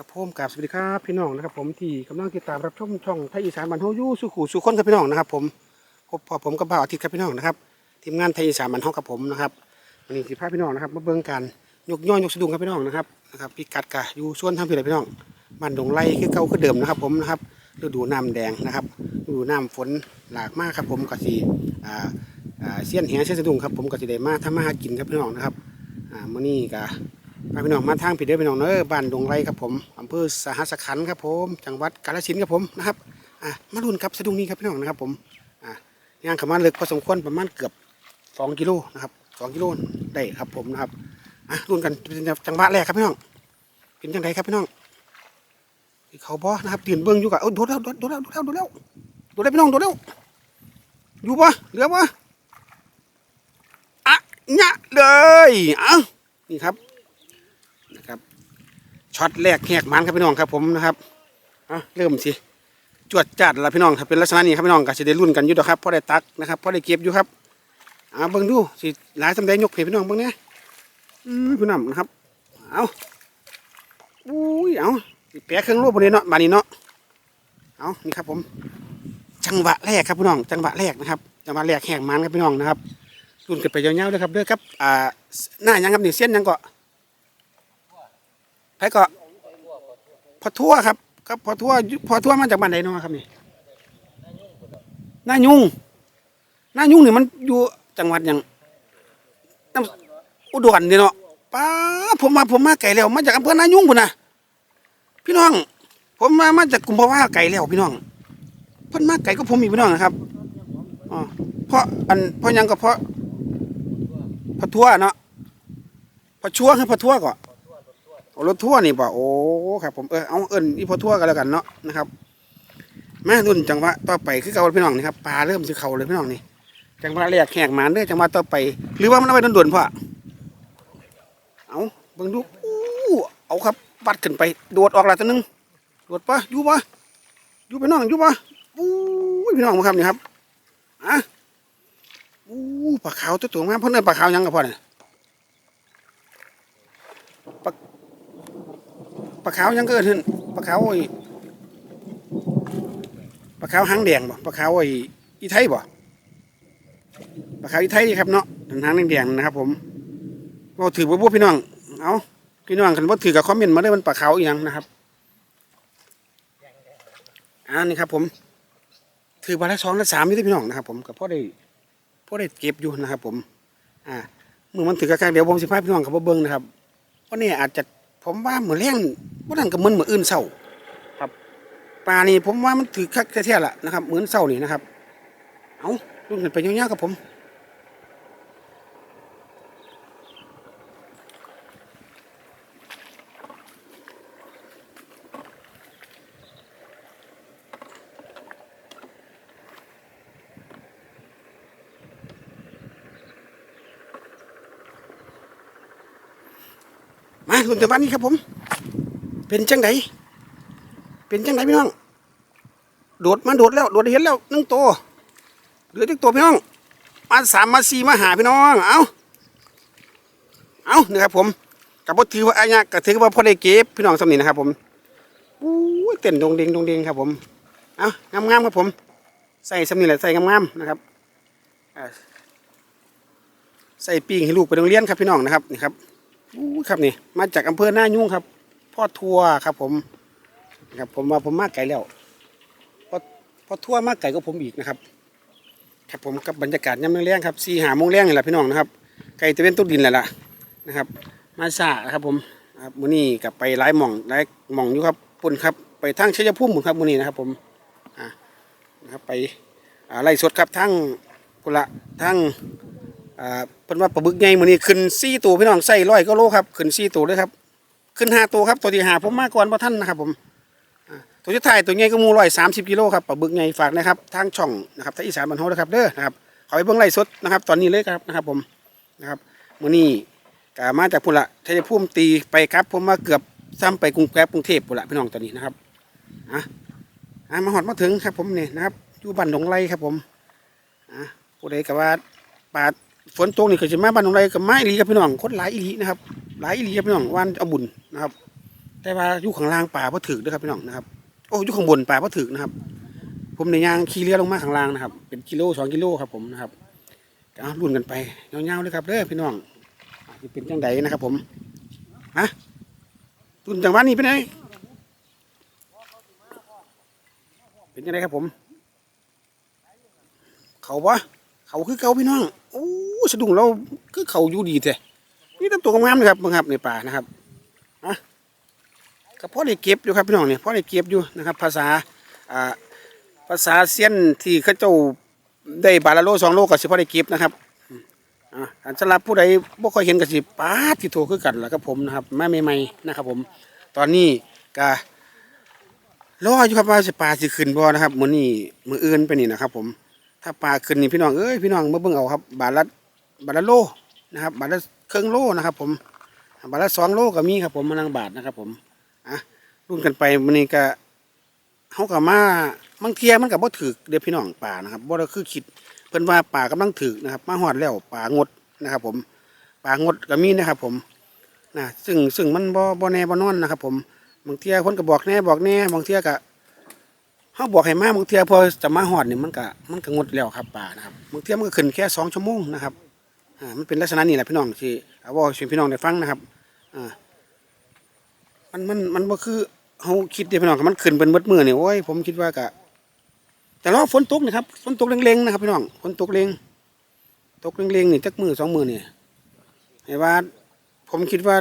ครับผมกราบสวัสดีครับพี่น้องนะครับ ผมที่กำลังติดตามรับชมช่องไทยอีสานบันเฮายู่สุขุสุขคนครับพี่น้องนะครับ ผมพบพอผมกับบ่าวอาทิตย์ครับพี่น้องนะครับทีมงานไทยอีสานบันเฮากับผมนะครับวันนี้สิพาพี่น้องนะครับ มาเบิ่งการยกย่อยยกสะดุ้งครับพี่น้องนะครับนะครับพิกัดกะอยู่ส่วนทางพี่เลยพี่น้องบ้านดงไร่คือเก่าคือเดิมนะครับ ผมนะครับฤดูน้ำแดงนะครับฤดูน้ำฝนหลากมากครับ ผมก็สิอ่าอ่าเสี้ยนแหเสี้ยนสะดุ้งครับผมก็สิได้มาทำมาหากินครับพี่น้องนะครับอ่ามื้อนี้ก็ พาพี่น้องมาทางผิดเด้อพี่น้องเด้อบ้านดงไรครับผมอำเภอสหัสขันธ์ครับผม จังหวัดกาฬสินธุ์ครับผมนะครับอะมาลุ้นครับสะดุ้งนี้ครับพี่น้องนะครับผมอะย่างเข้ามาลึกพอสมควรประมาณเกือบสองกิโลนะครับสองกิโลได้ครับผมนะครับอะลุ้นกันเป็นจังหวะแรกครับพี่น้องเป็นจังไดครับพี่น้องเขาบอนะครับตื่นเบิ้งอยู่กับโอ้โดดแล้วโดดแล้วโดดแล้วโดดแล้วโดดแล้วพี่น้องโดดแล้วอยู่ปะเหลือปะอะเนี่ยเลยเอ้านี่ครับ นะครับช็อตแรกแหกมันครับพี่น้องครับผมนะครับอะเริ่มสิจวดจัดละพี่น้องถ้าเป็นลักษณะนี้ครับพี่น้องก็จะได้รุ่นกันอยู่ดอกครับพอได้ตักนะครับพอได้เก็บอยู่ครับเอาเบิ่งดูสิหลายสำได้ยกให้พี่น้องเบิ่งเนี่ยอือพี่น้องนะครับเอาอุ้ยเอาแปะเครื่องรูปบนนี้เนาะบานี้เนาะเอานี่ครับผม จังหวะแรกครับพี่น้องจังหวะแรกนะครับจังหวะแรกแหกมันครับพี่น้องนะครับรุ่นกันไปยาวๆเลยครับเด้อครับอ่าหน้ายังครับนี่เส้นยังเก็ ไผก็พอทั่วครับครับพอทั่วพอทั่วมาจากบ้านไหนเนาะครับนี่นายุงนายุงนี่มันอยู่จังหวัดยังน้ำอุดรนี่เนาะป้าผมมาผมมาไก่แล้วมาจากอำเภอนายุงพุ่นนะพี่น้อง ผมมามาจากกุมภาวะไก่แล้วพี่น้องเพิ่นมาไก่ก็ผมอีกพี่น้องนะครับอ๋อเพราะอันเพราะยังก็เพราะพอทั่วเนาะพอชั่วคือพอทั่วก่อน รถทั่วร์นี่บ่ะโอ้ครับผมเออเอาเอิ้นอีพอทั่วร์กันแล้วกันเนาะนะครับมารุ่นจังหวะต่อไปคือเก่าพี่น้องนี่ครับปลาเริ่มสิเขาเลยพี่น้องนี่จังหวะแรกแขกหมานเด้อจังหวะต่อไป หรือว่ามันเอาไปด่วนๆพ่อเอาเบิ่งดูอู้เอาครับปัดขึ้นไปโดดออกละตัวหนึงโดดปะอยู่ปะอยู่พี่น้องอยู่ปะอู้พี่น้องมาครับนี่ครับอะอู้ปลาขาวตัวตัวงามเพิ่นเอิ้นปลาขาวยังกับพ่อเนี่ยปลา ลาขาวยังเกิดขึ้นปลาขาวไอ้ปลาขาวหางแดงบ่ปลาขาวไอ้อีไทยบ่ปลาขาวอีไทยนี่ครับเนาะหางแดงๆนะครับ ผมเราถือว่าพวกพี่น้องเอาพี่น้องกันว่าถือกับคอมเมนต์มาได้มันปลาขาวอีหยังนะครับอ่านี่ครับผม ถือปลาละสองละสามอยู่ที่พี่น้องนะครับ ผมกับพ่อได้พ่อได้เก็บอยู่นะครับ ผม อ่าเมื่อมันถือกระกางเดี๋ยวผมสิพาพี่น้องกับพ่อเบิ้งนะครับเพราะนี่อาจจะ ผมว่าเหมือนแรงว่านั่นก็เหมือนเหมือนอื่นเศร้าครับปลานี่ผมว่ามันถือคักแท้ๆละนะครับ เหมือนเศร้านี่นะครับ เอาลุกขึ้นไปยาวๆกับผม แต่บ้านนี้ครับผม เป็นจังไดเป็นจังไดพี่น้อง โดดมาโดดแล้วโดดเห็นแล้วนึ่งตัวเหลืออีกตัวพี่น้อง มาสามมาสี่มาหาพี่น้อง เอาเอานี่ครับผมกับพ่ถือว่าอันนี้ก็ถือว่าพ่อได้เก็บพี่น้องสำนีนะครับผมอู้เต้นดงเดงดงเดงครับผม เอางามๆครับผม ใส่สำนีแหละใส่งามๆนะครับใส่ปีงให้ลูกไปโรงเรียนครับพี่น้องนะครับนี่ครับ อู้ครับนี่มาจากอำเภอหน้ายุ่งครับ พ่อทัวร์ครับผมครับผมว่าผมมากไก่แล้วพอพ่อทัวร์มากไก่ก็ผมอีกนะครับครับผมกับบรรยากาศย่ำแรงๆครับสี่หามงแรงนี่แหละพี่น้องนะครับไก่ตะเวนต้ดินแหละล่ะนะครับ มาซาครับผมครับมื้อนี้กับไปหลายหม่องหลายหม่องอยู่ครับปุ่นครับ ไปทางชัยภูมิหมดครับมื้อนี้นะครับ ผมอ่านะครับไปอ่าไล่สดครับทั้งกุละทั้ง อ่าเพิ่นว่าปลาบึกใหญ่มื้อนี้ขึ้นสี่ตัวพี่น้องใส่ร้อยก็โลครับขึ้นสี่ตัวเลยครับ ขึ้นห้าตัวครับตัวที่หาผมมาก่อนพระท่านนะครับผมตัวที่ถ่ายตัวใหญ่ก็มูร้อยสามสิบกิโลครับปลาบึกใหญ่ฝากนะครับทางช่องนะครับทางอีสานบันโฮนะครับเด้อนะครับขอไปเบิ่งไล่สดนะครับ ตอนนี้เลยครับนะครับผมนะครับมื้อนี้ก็มาจากพุ่นละชัยภูมิตีไปครับผมมาเกือบซ้ำไปกรุงแกรบกรุงเทพพุ่นละพี่น้องตอนนี้นะครับอะอะมาหอดมาถึงครับผมนี่นะครับอยู่บ้านหนองไร่ครับผมอะผู้ใดก็ว่าป่า ฝนตกนี่เคือจะมาบ้านหนองไรกับไม้อีหลีครับพี่น้องคนหลายอีหลีนะครับ หลายอีหลีครับพี่น้องวันเอาบุญนะครับ แต่ว่าอยู่ข้างล่างป่าพ่ถึกเด้วยครับพี่น้องนะครับโอ้อยู่ข้างบนป่าพ่ถึกนะครับ ผมในยางขี่เรือลงมาข้างล่างนะครับ เป็นกิโลสองกิโลครับผมนะครับเอารุ่นกันไปเงาวๆเลยครับเด้อพี่น้องจจะเป็นจังไดนะครับ ผมฮะรุ่นจังหวัดนี้เป็นไงเป็นยังไงครับผม เขาวะ เขาคือเขาพี่น้องโอ้สะดุ้งเราคือเขาอยู่ดีแท้นี่ตั้งตัวงามๆเลยครับมึงครับในป่านะครับอะก็พ่อได้เก็บอยู่ครับพี่น้องเนี่ยพ่อได้เก็บอยู่นะครับ ภาษาอ่าภาษาเซียนที่เขาเจ้าได้บาลโลสองโลก็สิพ่อได้เก็บนะครับอ่าอันสำหรับผู้ใดบ่ค่อยเห็นก็สิป้าที่โทรคือกันล่ะครับผมนะครับแมาใหม่ๆนะครับ ผม ตอนนี้ก็รออยู่ครับว่าสิปลาสิขึ้นบ่นะครับมื้อนี้มื้ออื่นไปนี่นะครับ ผม ถ้าปลาขึ้นนี่พี่น้องเอ้ยพี่น้องมาเบิ่งเอาครับ บาทละบาทละโลนะครับ บาทละเครึ่องโลนะครับ ผม บาทละสองโลก็มีครับ ผมมานังบาทนะครับ ผมอะรุ่นกันไปมันนี้ก็เฮาก็มาบางเทียมันก็บ่ถึกเด้อพี่น้องป่านะครับบ่ได้คือคิดเพิ่นว่าป่ากำลังถึกนะครับ มาฮอดแล้วป่างดนะครับ ผมป่างดก็มีนะครับ ผมนะซึ่งซึ่งมันบ่บ่แน่บ่นอนนะครับ ผมบางเทียคนก็บอกแน่บอกแน่บางเทียก็ เขาบอกให้มาบางเทียพอจะมาหอดนี่มันก็มันก็งดแล้วครับป่านะครับบางเทียมันก็ขึ้นแค่สองชั่วโมงนะครับอ่ามันเป็นลักษณะนี้แหละพี่น้องที่เอาว่าชวนพี่น้องได้ฟังนะครับอ่ามันมันมันบ่คือเขาคิดเดียวพี่น้องมันขึ้นเป็นมืดมือนี่โอ้ยผมคิดว่ากะแต่เราฝนตกนะครับฝนตกเล็งๆนะครับพี่น้องฝนตกเล็งตกเล็งๆนี่จักมือสองมือนี่ไอ้ว่าผมคิดว่า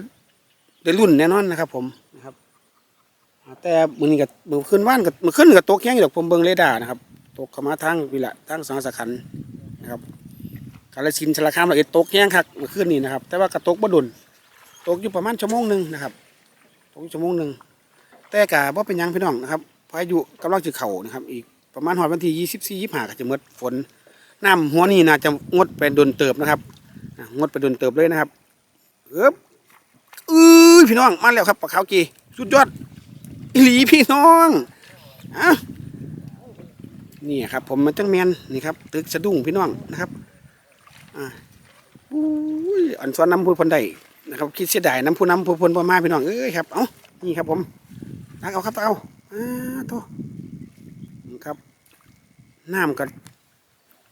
ได้รุ่นแน่นอนนะครับ ผม แต่มือนี้กับมือขึ้นว่านกับมือขึ้นกับตกแข้งอยู่ดอกผมเบิ่งเรดาร์นะครับตกเข้ามาทางวิละทางสังสะขันนะครับกาลสินธุ์สาคามละเอียดตกแข้งคักมือขึ้นนี่นะครับ แต่ว่ากระตกบ่ดุนตกอยู่ประมาณชั่วโมงหนึ่งนะครับตกชั่วโมงหนึ่งแต่กะบ่เป็นยังพี่น้องนะครับพายุกำลังจะเข่านะครับ อีกประมาณหอดวันที่ยี่สิบสี่ยี่ห้าก็จะหมดฝนน้ำหัวนี่น่าจะงดไปโดนเติบนะครับงดไปโดนเติบเลยนะครับเอ๊บอื้อพี่น้องมาแล้วครับปลาขาวกีสุดยอด อีหลีพี่น้องอะนี่ครับ ผมมันจังแมนนี่ครับ ตึกสะดุ้งพี่น้องนะครับอ่าอุ้ยอันซ้อนน้ำพูนพนใดนะครับคิดเสียดายน้ำพูน้ำพูพนบ่มาพี่น้องเอ้ยครับ เอ้านี่ครับ ผมตักเอาครับตักเอาอ่าโตนะครับน้ำก็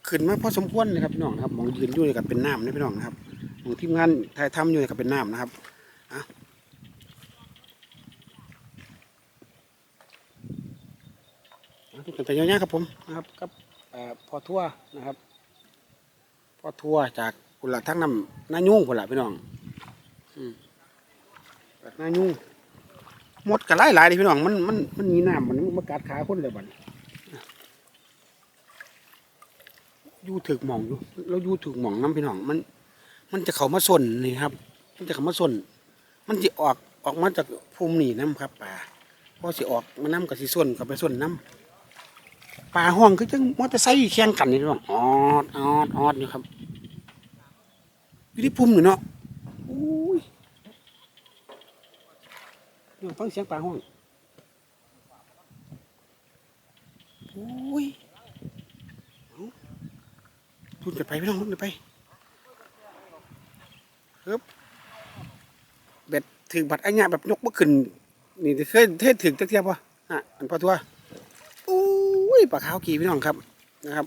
ขึ้นมาพอสมควรนะครับพี่น้องนะครับมองยืนอยู่นี่ก็เป็นน้ำนะพี่น้องนะครับมองทีมงานถ่ายทำอยู่นี่ก็เป็นน้ำนะครับ อะทุกคนแต่ยาวๆครับผมนะครับกับเอ่อพอทั่วนะครับ พอทั่วจากกุหลาบทั้งน้ำหน้ายุ่งกุหลาบพี่น้องอืมจากหน้ายุ่งหมดกันหลายหลายๆเลยพี่น้องมันมันมันมีน้ำมันมากัดขาคนเลยบัดนี้อะอยู่ถึกหมองอยู่เราอยู่ถึกหมองน้ำพี่น้องมัน มันจะเข้ามาส่วนนี่ครับ มันจะเข้ามาส่วนมันจะออกออกมาจากภูมินี่น้ำครับป่าพอสิออกมาน้ำกับสิส่วนกับไปส่วนน้ำ ป่าห้องคือจังมอเตอร์ไซค์แข่งกันนี่น้องออดออดออดอยู่ครับอยู่ที่พุ่มอยู่เนาะอุ้ยเดี๋ยวฟังเสียงป่าห้องอุ้ยเอาทุนกันไปพี่น้องทุนกันไปเฮ้บเบ็ดถึงบัตรไอ้เนี่ยแบบยกบ่ขึ้นนี่เคยเทศถึงจักเทียบวะอะอันพอทัวอุ้ย ปลาขาวกีพี่น้องครับนะครับ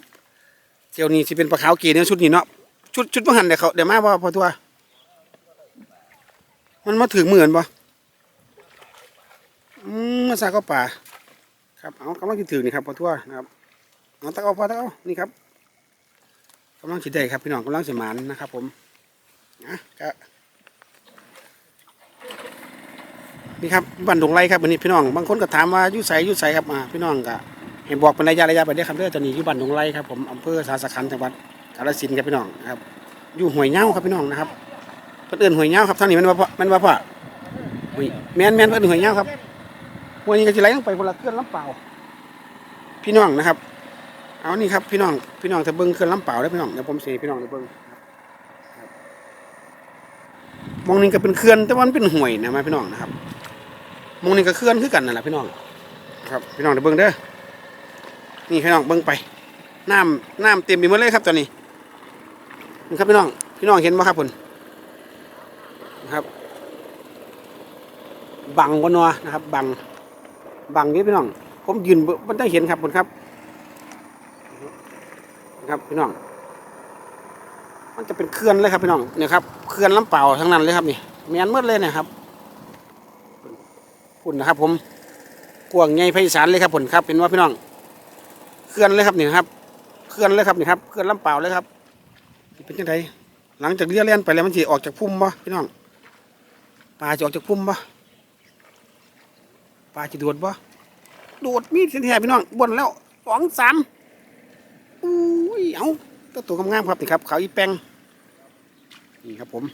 เที่ยวนี้สิเป็นปลาขาวกีเนี่ยชุดนี้เนาะชุดชุดพังหันเดี๋ยวเขาเดี๋ยวมาบ่าพอทัวมันมาถึงเหมือนบ่อืมมาซาก็ป่าครับเอากำลังจะถึงนี่ครับพอทัวนะครับเอาตะเอาพอตะเอานี่ครับกำลังสิได้ครับพี่น้องกำลังสิหมานนะครับ ผมนะก็นี่ครับบ้านดงไรครับวันนี้พี่น้อง บางคนก็ถามว่ายุ่ใสยุ่ใสครับอ่าพี่น้องก็ เห็นบอกเป็นระยะระยะไปได้ครับเด้อตอนนี้อยู่บ้านหนองไร่ครับผมอำเภอสาสะขันจังหวัดกาฬสินธุ์ครับพี่น้องนะครับอยู่ห้วยเหย้าครับพี่น้องนะครับเพิ่นเอนห้วยเหย้าครับทางนี้มันว่าพ่อมันว่าพ่อห้วยแม่นแม่นเพิ่นเอนห้วยเหย้าครับหวยนี้ก็สิไหลลงไปคนละเคลื่อนลำเปล่า พี่น้องนะครับ เอานี่ครับพี่น้องพี่น้องจะเบิ่งเคลื่อนลำเปล่าได้อพี่น้องเดี๋ยวผมสิให้พี่น้องได้เบิ่งครับมองนี่ก็เป็นเคลื่อนแต่ว่ามันเป็นห้วยนะมาพี่น้องนะครับมองนี่ก็เคลื่อนคือกันนั่นแหละพี่น้อง ครับพี่น้องได้เบิ่งเด้อ นี่พี่น้องเบิ้งไปน้ำน้ำเต็มไปหมดเลยครับตอนนี้นี่ครับพี่น้องพี่น้องเห็นไหมครับคุณนะครับ บังบนนัวนะครับ บังบังนี้พี่น้อง ผมยืนมันได้เห็นครับคุณครับนะครับพี่น้อง มันจะเป็นเขื่อนเลยครับพี่น้องเนี่ยครับเขื่อนลำเปล่าทั้งนั้นเลยครับนี่แมนหมดเลยเนะครับพุ่นนะครับ ผมกวางใหญ่ไพศาลเลยครับผลครับเป็นว่าพี่น้อง ขื่อนเลยครับนี่ครับเขื่อนเลยครับนี่ครับเขื่อนลำเปล่าเลยครับเป็นยังไงหลังจากเลี้ยเล่นไปแล้วมันจะออกจากพุ่มบ่พี่น้องปลาจะออกจากพุ่มบ่ปลาจะโดดบ่โดดมีดเสียแท้พี่น้องบนแล้วสองสามอุ้ยเอาตัวตัวงามๆครับนี่ครับเขาวอีแปงนี่ครับผม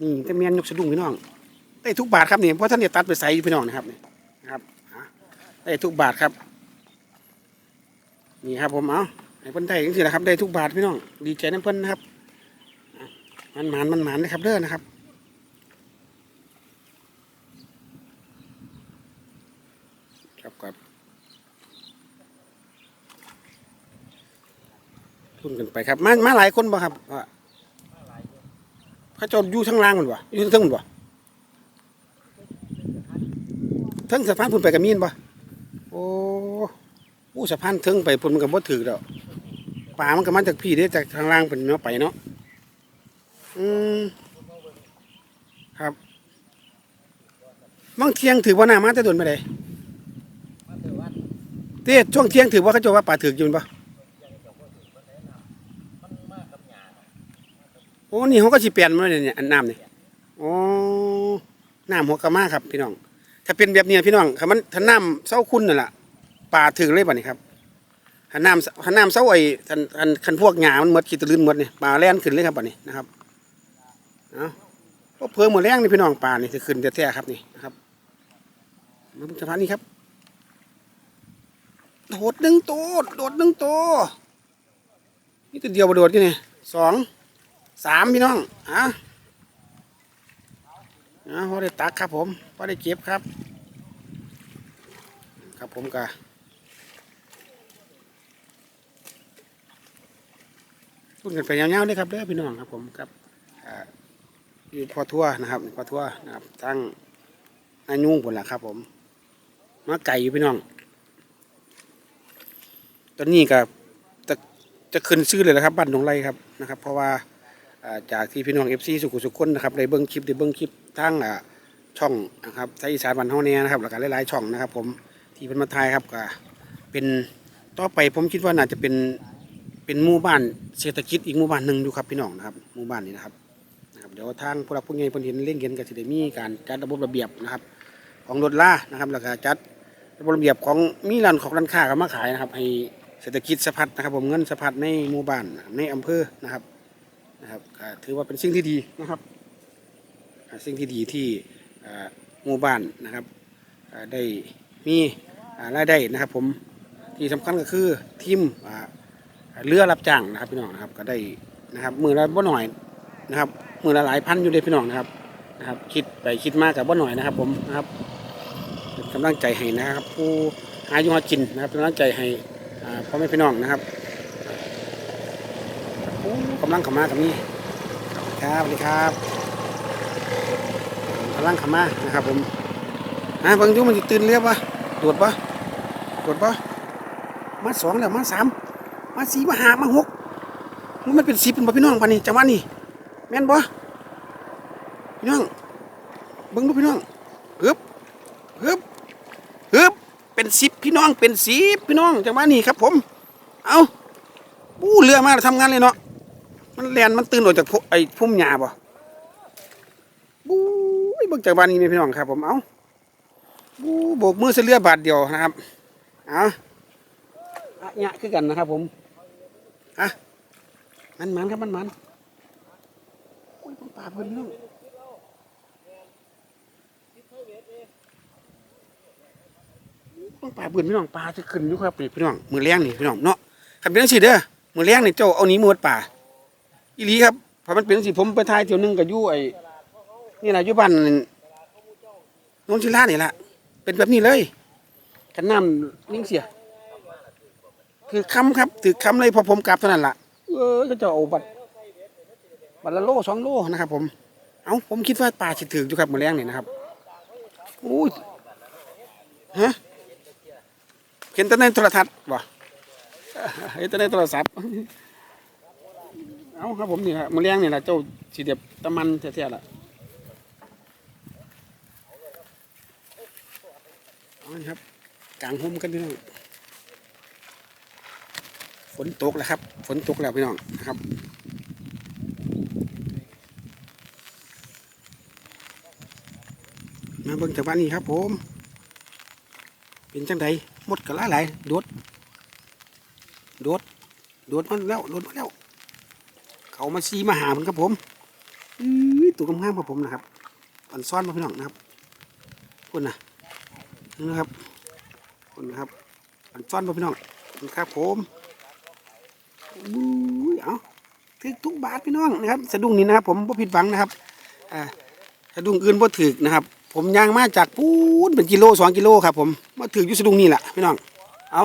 นี่จะเมียนยกสะดุ้งพี่น้องได้ทุกบาทครับนี่เพราะท่านเนี่ยตัดไปใส่พี่น้องนะครับนี่นะครับได้ทุกบาทครับ นี่ครับผมเอาไอ้เพิ่นได้ยังสินะครับ ได้ทุกบาทพี่น้อง ดีใจน้ำเพิ่นนะครับ มันหมานมันหมานนะครับเด้อนะครับครับครับทุนกันไปครับ มามาหลายคนบ่ครับว่าเขาเจอยู่ข้างล่างมันบ่อยู่ทั้งมันบ่ทั้งสะพานพุ่นไปกับมีนบ่ อู้สะพานเทิงไปพุ่นมันก็บ่ถือดอกป่ามันก็มาจากพี่เด้จากทางล่างเป็นเนาะไปเนาะอืมครับบางเที่ยงถือว่าน้ามาจะโดนไปไดเต้ช่วงเที่ยงถือว่าเขาจะว่าป่าถือกอยู่ปะโอ้นี่เขาก็สิเปลี่ยนมาเลยเนี่ยอันน้ำนี่โอ้น้ำหัวกะมาครับพี่น้อง ถ้าเป็นแบบนี้พี่น้องถ้ามันถ้าน้ำเศร้าคุณนั่นแหละ ป่าถือเลยป่ะนี่ครับถ้าน้ำถ้าน้ำเศร้าไอ้คันคันคันพวกหญ้ามันหมดขีดตะลืนหมดนี่ป่าแล่นขึ้นเลยครับป่ะนี่นะครับเอาก็เพิ่มหมดแรงนี่พี่น้องป่านี่จะขึ้นแท้ๆครับนี่นะครับมันสะพานนี้ครับโดดหนึ่งตัวโดดหนึ่งตัวนี่ตัวเดียวบ่โดดอยู่นี่สองสามพี่น้องอะอะพอได้ตักครับผมพอได้เก็บครับ ครับผมกะ พูดกันไปยาวๆเลยครับเด้อพี่น้องครับผมครับอ่าอยู่พอทั่วนะครับพอทั่วนะครับทั้งนายุ่งผลละครับ ผมมาไก่อยู่พี่น้อง ตอนนี้ก็จะจะขึ้นชื่อเลยนะครับบ้านหนองไรครับนะครับ เพราะว่าจากที่พี่น้องเอฟซีสุขุสุขคนนะครับได้เบิ้องคลิปได้เบิ้องคลิปทั้งช่องนะครับไทยอีสานบ้านเฮาเนี่ยนะครับแล้วก็หลายๆช่องนะครับ ผมที่เป็นมาทายครับก็เป็นต่อไปผมคิดว่าน่าจะเป็น เป็นหมู่บ้านเศรษฐกิจอีกหมู่บ้านหนึ่งอยู่ครับพี่น้องนะครับหมู่บ้านนี้นะครับนะครับ เดี๋ยวทางผู้รับผู้ใหญ่เพิ่นเห็นเล่งเห็นก็สิได้มีการจัดระบบระเบียบนะครับ ของรถล่านะครับแล้วก็จัดระบบระเบียบของมีร้านของร้านค้าก็มาขายนะครับ ให้เศรษฐกิจสะพัดนะครับผมเงินสะพัดในหมู่บ้านในอำเภอนะครับนะครับถือว่าเป็นสิ่งที่ดีนะครับ สิ่งที่ดีที่หมู่บ้านนะครับได้มีรายได้นะครับผมที่สำคัญก็คือทีม เรือรับจ้างนะครับพี่น้องนะครับก็ได้นะครับมือละบ่หน่อยนะครับมือละหลายพันอยู่เลยพี่น้องนะครับนะครับ คิดไปคิดมากกับบ่หน่อยนะครับ ผมนะครับกำลังใจให้นะครับ ผู้หาอยู่หากินนะครับกำลังใจให้พ่อแม่พี่น้องนะครับโอ้กำลังขมากับนี่ครับสวัสดีครับกำลังขมานะครับ ผมอ่าเบางยุมันจะตื่นเรียบวะตรวจปะตรวจปะมาสองแล้วมาสาม มาสีมาหามาหกมันเป็นสิบเป็นบ่พี่น้องปานนี้จังหวะนี้แม่นบ่พี่น้องเบิ่งดูพี่น้องฮึบฮึบฮึบเป็นสิบพี่น้องเป็นสิบพี่น้องจังหวะนี้ครับ ผม เอาปู้เรือมาแล้วทำงานเลยเนาะมันแลนมันตื่นออกจากพวไอ้พุ่มหญ้าบ่บู้ยเบิ่งจากบ้านนี้พี่น้องครับ ผมเอาบู้โบกมือเสือเรือบาทเดียวนะครับเอาอะเนี่ยคือกันนะครับผม อะมันมันครับมันมันโอ้ยป่าเพิ่นพี่น้องปลาเบื่นพี่น้องปลาจะขึ้นอยู่ครับพี่น้องมือแรงนี่พี่น้องเนาะขันเป็นจังซี่เด้อมือแรงนี่เจ้าเอานี้มือป่าอีหลีครับพราะมันเป็นจังซี่ผมไปทายเที่ยวหนึงกับยู่ไอ้นี่แหละยู่บ้านโนนชิล่านี่แหละเป็นแบบนี้เลยกันน้ำนิ่งเสีย คือคำครับถือคำเลยพอผมกลับเท่านั้นล่ะเออก็จะเอาบัตรบัตรละโลสองโลนะครับ ผม เอาผมคิดว่าปลาสิถืออยู่ครับมือแรงนี่นะครับอู้ฮะเห็นแต่ในโทรทัศน์บ่เห็นแต่ในโทรศัพท์เอาครับผมนี่ครับมือเลี้ยงนี่แหละเจ้าสีเดียบตะมันแท้ๆล่ะเอานี่ครับกลางห่มกันพี่น้อง ฝนตกแล้วครับ ฝนตกแล้วพี่น้องนะครับมาเบิ่งจากบ้านนี้ครับผม เป็นจังใดหมดกันหลายหลายโดดโดดโดดมาแล้วโดดมาแล้ว เขามาซีมาหาผมครับผมอื้อตัวงามๆครับผมนะครับอันซ้อนมาพี่น้องนะครับคุณนะนี่นะครับคุณนะครับอันซ้อนมาพี่น้องนะครับผม เอาถึกทุกบาทพี่น้องนะครับ สะดุ้งนี้นะครับ ผมบ่ผิดหวังนะครับอ่าสะดุ้งอื่นบ่ถึกนะครับ ผมย่างมาจากปูนเป็นกิโลสองกิโลครับ ผมมาถึกอยู่สะดุ้งนี่แหละพี่น้อง เอา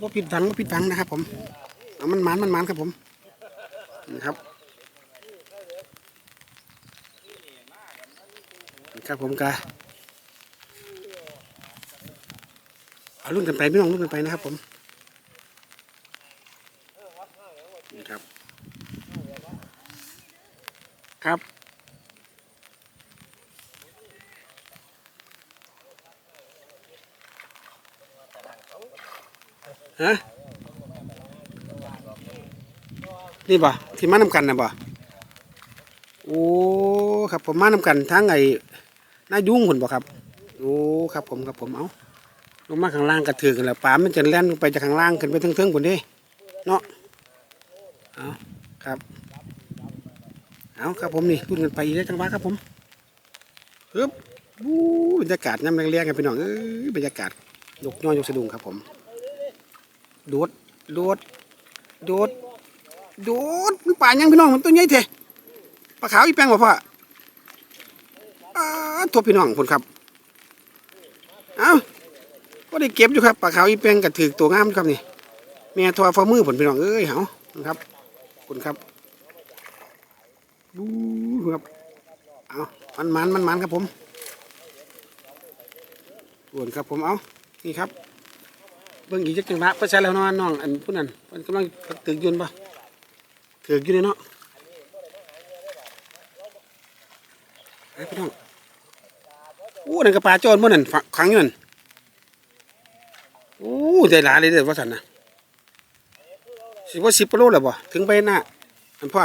บ่ผิดหวังบ่ผิดหวังนะครับ ผมเอามันมันมันมันครับผมนี่ครับครับผมกะเอาลุ่นกันไปพี่น้องลุ่นกันไปนะครับผมนี่ครับ ครับ ฮะ นี่บ่ที่มานำกันนะบ่โอ้ครับผมมานำกันทั้งไอ้น้ายุ่งคนบ่ครับโอ้ครับผมครับผมเอาลงมาข้างล่างกระถือกันแล้วปลามันจะแล่นลงไปจากข้างล่างขึ้นไปเทิงๆบนนี้เนาะเอาครับ เอาครับผมนี่รุ่นกันไปอีกแล้จังหวะครับผมเฮึบวู้บรรยากาศน้ำแรงๆกันพี่น้องเอ้ยบรรยากาศยกย่อยยกสะดุ้งครับผมโดดโดดโดดโดดมันป่ายังพี่น้องมันตัวใหญ่เถอะปลาขาวอีแปงบ่พ่ออ้าตัวพี่น้องคนครับเอ้าก็ได้เก็บอยู่ครับปลาขาวอีแปงกับถือตัวงามครับนี่แม่ทอฟ้ามือผลพี่น้องเอ้ยเหานะครับคุณครับ บู๊ครับเอามันมันมันมันครับผมส่วนครับผมเอานี่ครับเบิ่งอีกจักจังหวะไปใช้แล้วนาะน้องอันผู้นั้นมันกำลังตึกยืนปะตึกอยู่เลยเนาะไอ้พี่น้องโอ้นั่นกระปลาโจรบ่อนั่นฝังขังอยู่นั่นโอ้ใจหลายเลยเด้อว่าสันนะสิว่าสิบกิโลแล้วบ่ถึงไปหน้าอันพ่อ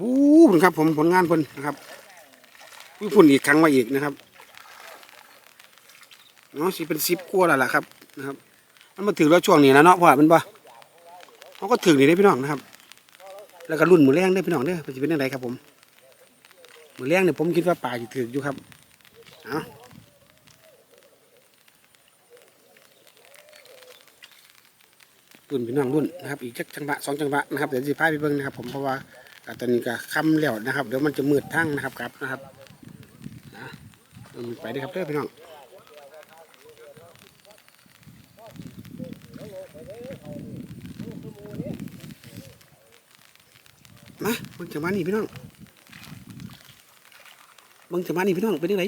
บู๊ผลครับ ผมผลงานพิ่นนะครับพี่พุ่นอีกครั้งมาอีกนะครับเนาะสิเป็นสิบกว่าแล้วล่ะครับนะครับ มันมาถึงแล้วช่วงนี้แล้วเนาะเพราะว่ามันบ่เขาก็ถึงนี่ได้พี่น้องนะครับ แล้วก็รุ่นมือแรงได้พี่น้องเด้อมันจะเป็นยังไงครับผมมือแรงเนี่ยผมคิดว่าป่าจะถึงอยู่ครับเอารุ่นพี่น้องรุ่นนะครับ อีกจักจังหวะสองจังหวะนะครับเดี๋ยวสิพาไปเบิ่งนะครับผมเพราะว่า ตอนนี้ก็ค่ำแล้วนะครับเดี๋ยวมันจะมืดทั้งนะครับครับนะครับนะมันไปเด้ครับเด้อพี่น้องมาเบิ่งจังหนี้พี่น้องเบิ่งจังหนี้พี่น้องเป็นยังไง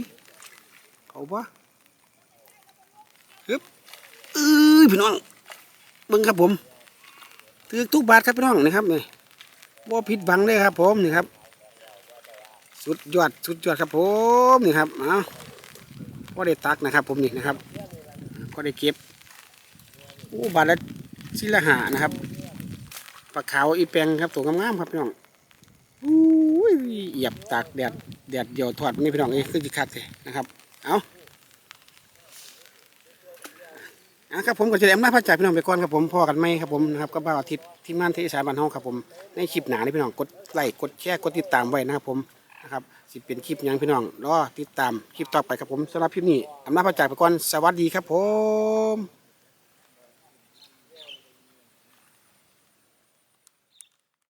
เขาบ่ฮึบเอ้ยพี่น้องเบิ่งครับผมถือทุกบาทครับพี่น้องนี่ครับเนี่ย บ่าผิดหวังเลยครับ ผมนี่ครับ สุดยอดสุดยอดครับ ผมนี่ครับเอาก็ได้ตักนะครับ ผมนี่นะครับ ก็ได้เก็บโอ้บาทละสิละหานะครับปลาขาวอีแปงครับตัวงามๆครับพี่น้องอุ้ยเหยียบตากแดดแดดเดียวทอดนี่พี่น้องเอ้ยคือจิคัดเลยนะครับ เอา อะครับผมก็จะได้อำนาจพระจ่ายพี่น้องไปก่อนครับผมพอกันไหมครับผมนะครับก็บ่าวอาทิตย์ที่มงานที่สายบ้านเฮาครับผมในคลิปหนานี่พี่น้องกดไลค์กดแชร์กดติดตามไว้นะครับผมนะครับสิเป็นคลิปหยังพี่น้องรอติดตามคลิปต่อไปครับผมสำหรับคลิปนี้อำนาจพระจ่ายไปก่อนสวัสดีครับผม